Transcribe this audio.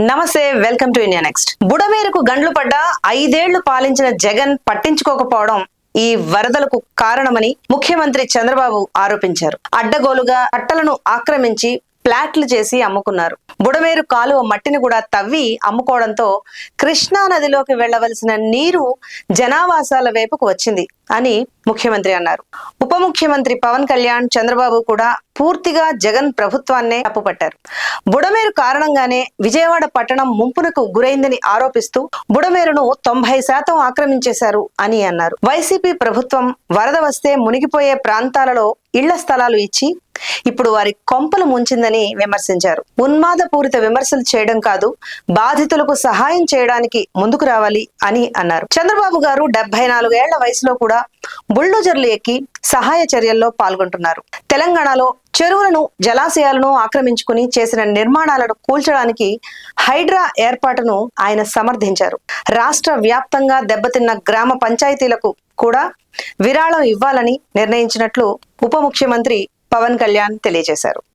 నమస్తే welcome to India next. బుడమేరకు గండ్లు పడ్డ ఐదేళ్ళు పాలించిన జగన్ పట్టించుకోకపోవడం ఈ వరదలకు కారణమని ముఖ్యమంత్రి చంద్రబాబు ఆరోపించారు. అడ్డగోలుగా అట్టలను ఆక్రమించి ప్లాట్లు చేసి అమ్ముకున్నారు. బుడమేరు కాలువ మట్టిని కూడా తవ్వి అమ్ముకోవడంతో కృష్ణా నదిలోకి వెళ్ళవలసిన నీరు జనావాసాల వైపుకు వచ్చింది అని ముఖ్యమంత్రి అన్నారు. ఉప ముఖ్యమంత్రి పవన్ కళ్యాణ్ చంద్రబాబు కూడా పూర్తిగా జగన్ ప్రభుత్వాన్నే తప్పుపట్టారు బుడమేరు కారణంగానే విజయవాడ పట్టణం ముంపునకు గురైందని ఆరోపిస్తూ బుడమేరును తొంభై శాతం ఆక్రమించేశారు అని అన్నారు. వైసీపీ ప్రభుత్వం వరద వస్తే మునిగిపోయే ప్రాంతాలలో ఇళ్ళ స్థలాలు ఇచ్చి ఇప్పుడు వారి కొంపలు ముంచిందని విమర్శించారు. ఉన్మాదపూరిత విమర్శలు చేయడం కాదు బాధితులకు సహాయం చేయడానికి ముందుకు రావాలి అని అన్నారు. చంద్రబాబు గారు డెబ్బై నాలుగేళ్ళ వయసులో కూడా బుల్డోజర్లు ఎక్కి సహాయ చర్యల్లో పాల్గొంటున్నారు. తెలంగాణలో చెరువులను జలాశయాలను ఆక్రమించుకుని చేసిన నిర్మాణాలను కూల్చడానికి హైడ్రా ఏర్పాటును ఆయన సమర్థించారు. రాష్ట్ర వ్యాప్తంగా దెబ్బతిన్న గ్రామ పంచాయతీలకు కూడా విరాళం ఇవ్వాలని నిర్ణయించినట్లు ఉప ముఖ్యమంత్రి పవన్ కళ్యాణ్ తెలియజేశారు.